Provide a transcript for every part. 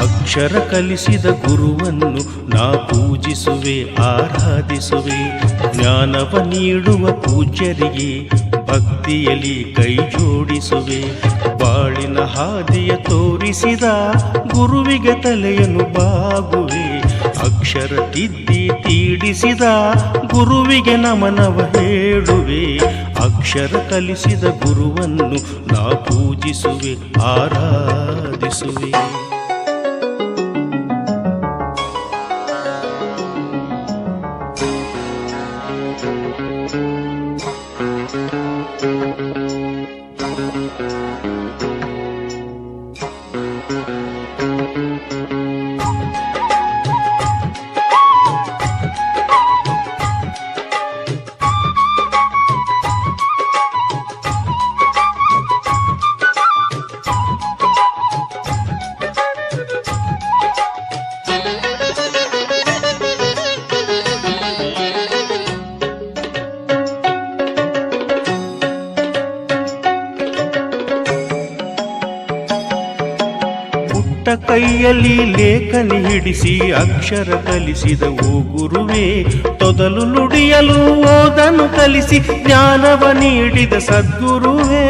ಅಕ್ಷರ ಕಲಿಸಿದ ಗುರುವನ್ನು ನಾ ಪೂಜಿಸುವೆ, ಆರಾಧಿಸುವೆ. ಜ್ಞಾನವ ನೀಡುವ ಪೂಜ್ಯರಿಗೆ ಭಕ್ತಿಯಲ್ಲಿ ಕೈ ಜೋಡಿಸುವೆ. ಬಾಳಿನ ಹಾದಿಯ ತೋರಿಸಿದ ಗುರುವಿಗೆ ತಲೆಯನ್ನು ಬಾಗುವೆ. ಅಕ್ಷರ ತಿದ್ದಿ ತೀಡಿಸಿದ ಗುರುವಿಗೆ ನಮನವ ಹೇಳುವೆ. ಅಕ್ಷರ ಕಲಿಸಿದ ಗುರುವನ್ನು ನಾ ಪೂಜಿಸುವೆ ಆರಾಧಿಸುವೆ. ಪುಟ್ಟ ಕೈಯಲ್ಲಿ ಲೇಖನಿ ಹಿಡಿಸಿ ಅಕ್ಷರ ಕಲಿಸಿದ ಓ ಗುರುವೇ, ತೊದಲು ನುಡಿಯಲು ಓದನು ಕಲಿಸಿ ಜ್ಞಾನವ ನೀಡಿದ ಸದ್ಗುರುವೇ.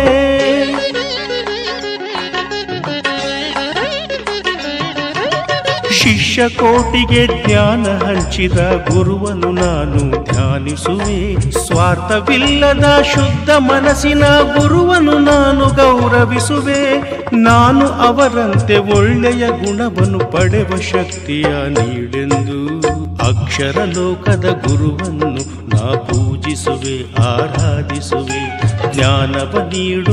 ಶಿಷ್ಯ ಕೋಟಿಗೆ ಜ್ಞಾನ ಹಂಚಿದ ಗುರುವನು ನಾನು ಧ್ಯಾನಿಸುವೆ, ಸ್ವಾರ್ಥವಿಲ್ಲದ ಶುದ್ಧ ಮನಸ್ಸಿನ ಗುರುವನ್ನು ನಾನು ಗೌರವಿಸುವೆ. ನಾನು ಅವರಂತೆ ಒಳ್ಳೆಯ ಗುಣವನ್ನು ಪಡೆವ ಶಕ್ತಿಯ ನೀಡೆಂದು ಅಕ್ಷರ ಲೋಕದ ಗುರುವನ್ನು ನಾ ಪೂಜಿಸುವೆ, ಆರಾಧಿಸುವೆ. ಜ್ಞಾನವ ನೀಡು